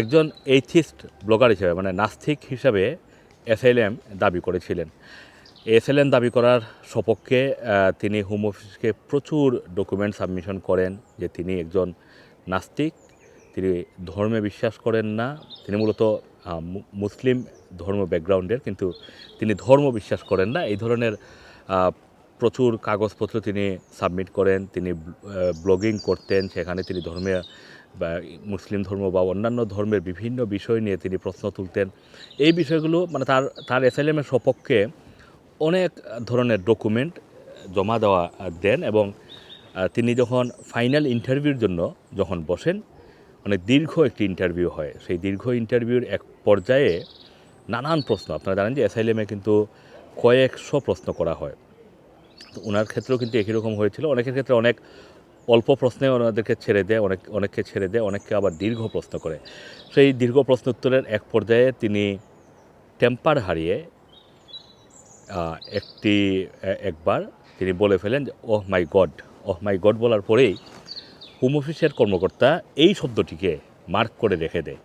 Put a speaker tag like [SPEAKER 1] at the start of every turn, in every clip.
[SPEAKER 1] একজন atheist blogger হিসেবে মানে নাস্তিক হিসাবে এসএলএম দাবি করেছিলেন। এসএলএম দাবি করার সপক্ষে তিনি হোম অফিসকে প্রচুর ডকুমেন্ট সাবমিশন করেন যে তিনি একজন নাস্তিক, তিনি ধর্মে বিশ্বাস করেন না, তিনি মূলত মুসলিম ধর্ম ব্যাকগ্রাউন্ডের কিন্তু তিনি ধর্ম বিশ্বাস করেন না। এই ধরনের প্রচুর কাগজপত্র তিনি সাবমিট করেন, তিনি ব্লগিং করতেন, সেখানে তিনি ধর্মে বা মুসলিম ধর্ম বা অন্যান্য ধর্মের বিভিন্ন বিষয় নিয়ে তিনি প্রশ্ন তুলতেন। এই বিষয়গুলো মানে তার তার এসএলএমের সপক্ষে অনেক ধরনের ডকুমেন্ট জমা দেওয়া দেন এবং তিনি যখন ফাইনাল ইন্টারভিউর জন্য যখন বসেন, অনেক দীর্ঘ একটি ইন্টারভিউ হয়। সেই দীর্ঘ ইন্টারভিউর এক পর্যায়ে নানান প্রশ্ন, আপনারা জানেন যে এসআইএমে কিন্তু কয়েকশো প্রশ্ন করা হয়। তো ওনার ক্ষেত্রেও কিন্তু একই রকম হয়েছিল। অনেকের ক্ষেত্রে অনেক অল্প প্রশ্নে ওনাদেরকে ছেড়ে দেয়, অনেক, অনেককে ছেড়ে দেয়, অনেককে আবার দীর্ঘ প্রশ্ন করে। সেই দীর্ঘ প্রশ্ন উত্তরের এক পর্যায়ে তিনি টেম্পার হারিয়ে একটি একবার তিনি বলে ফেলেন যে, ওহ মাই গড, ওহ মাই গড বলার পরেই হোম অফিসের কর্মকর্তা এই শব্দটিকে মার্ক করে রেখে দেয়।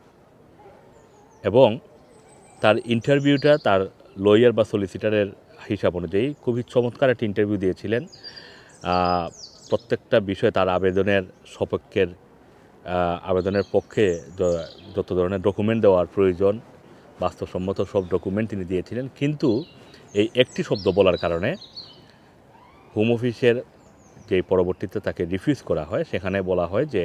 [SPEAKER 1] এবং তার ইন্টারভিউটা তার লয়ার বা সলিসিটারের হিসাব অনুযায়ী খুবই চমৎকার একটা ইন্টারভিউ দিয়েছিলেন। প্রত্যেকটা বিষয়ে তার আবেদনের সপক্ষের আবেদনের পক্ষে যত ধরনের ডকুমেন্ট দেওয়ার প্রয়োজন, বাস্তবসম্মত সব ডকুমেন্ট তিনি দিয়েছিলেন। কিন্তু এই একটি শব্দ বলার কারণে হোম অফিসের যে পরবর্তীতে তাকে রিফিউজ করা হয়, সেখানে বলা হয় যে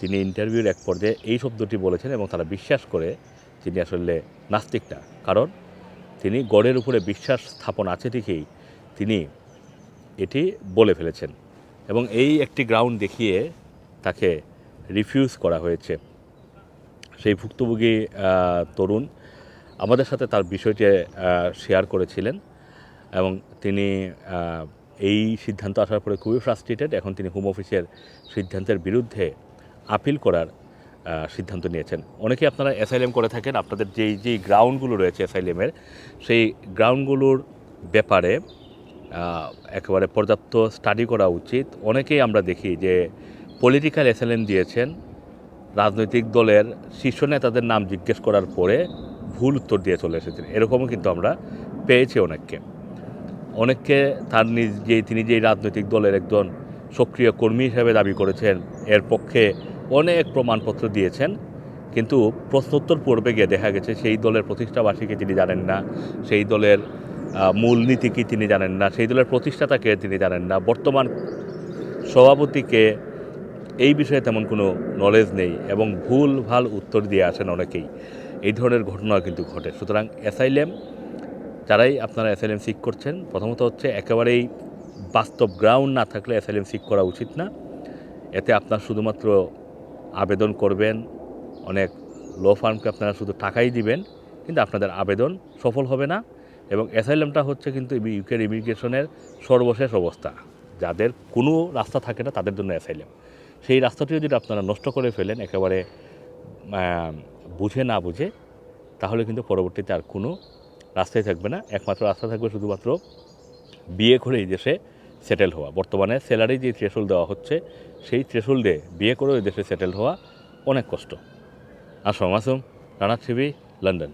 [SPEAKER 1] তিনি ইন্টারভিউর এক পর্যায়ে এই শব্দটি বলেছেন এবং তারা বিশ্বাস করে তিনি আসলে নাস্তিকটা। কারণ তিনি গড়ের উপরে বিশ্বাস স্থাপন আছে ঠিকই, তিনি এটি বলে ফেলেছেন। এবং এই একটি গ্রাউন্ড দেখিয়ে তাকে রিফিউজ করা হয়েছে। সেই ভুক্তভোগী তরুণ আমাদের সাথে তার বিষয়টি শেয়ার করেছিলেন এবং তিনি এই সিদ্ধান্ত আসার পরে খুবই ফ্রাস্ট্রেটেড এখন তিনি হোম অফিসের সিদ্ধান্তের বিরুদ্ধে আপিল করার সিদ্ধান্ত নিয়েছেন। অনেকে আপনারা অ্যাসাইলেম করে থাকেন, আপনাদের যেই যেই গ্রাউন্ডগুলো রয়েছে অ্যাসাইলেমের সেই গ্রাউন্ডগুলোর ব্যাপারে একেবারে পর্যাপ্ত স্টাডি করা উচিত। অনেকেই আমরা দেখি যে পলিটিক্যাল অ্যাসাইলেম দিয়েছেন, রাজনৈতিক দলের শীর্ষ নেতাদের নাম জিজ্ঞেস করার পরে ভুল উত্তর দিয়ে চলে এসেছেন। এরকমও কিন্তু আমরা পেয়েছি অনেককে। অনেককে তার নিজ যে তিনি যেই রাজনৈতিক দলের একজন সক্রিয় কর্মী হিসেবে দাবি করেছেন, এর পক্ষে অনেক প্রমাণপত্র দিয়েছেন। কিন্তু প্রশ্নোত্তর পূর্বে গিয়ে দেখা গেছে, সেই দলের প্রতিষ্ঠাবাসীকে তিনি জানেন না, সেই দলের আহ, মূলনীতি কী তিনি জানেন না? সেই দলের প্রতিষ্ঠাতাকে তিনি জানেন না? বর্তমান সভাপতিকে এই বিষয়ে তেমন কোনো নলেজ নেই এবং ভুল ভালো উত্তর দিয়ে আসেন অনেকেই। এই ধরনের ঘটনাও কিন্তু ঘটে। সুতরাং অ্যাসাইলেম যারাই আপনারা অ্যাসাইলেম সিক করছেন প্রথমত হচ্ছে একেবারেই বাস্তব গ্রাউন্ড না থাকলে অ্যাসাইলেম সিক করা উচিত না। এতে আপনার শুধুমাত্র আবেদন করবেন অনেক লো ফার্মকে আপনারা শুধু টাকাই দিবেন কিন্তু আপনাদের আবেদন সফল হবে না। এবং অ্যাসাইলামটা হচ্ছে কিন্তু ইউকের ইমিগ্রেশনের সর্বশেষ অবস্থা। যাদের কোনো রাস্তা থাকে না, তাদের জন্য অ্যাসাইলাম। সেই রাস্তাটিও যদি আপনারা নষ্ট করে ফেলেন, একেবারে বুঝে না বুঝে, তাহলে কিন্তু পরবর্তীতে আর কোনো রাস্তাই থাকবে না। একমাত্র রাস্তা থাকবে শুধুমাত্র বিয়ে করে এই দেশে সেটেল হওয়া। বর্তমানে স্যালারি যে থ্রেশল দেওয়া হচ্ছে, সেই থ্রেশোল্ডে বিয়ে করে এই দেশে সেটেল হওয়া অনেক কষ্ট। Assam আসুম Rana TV London.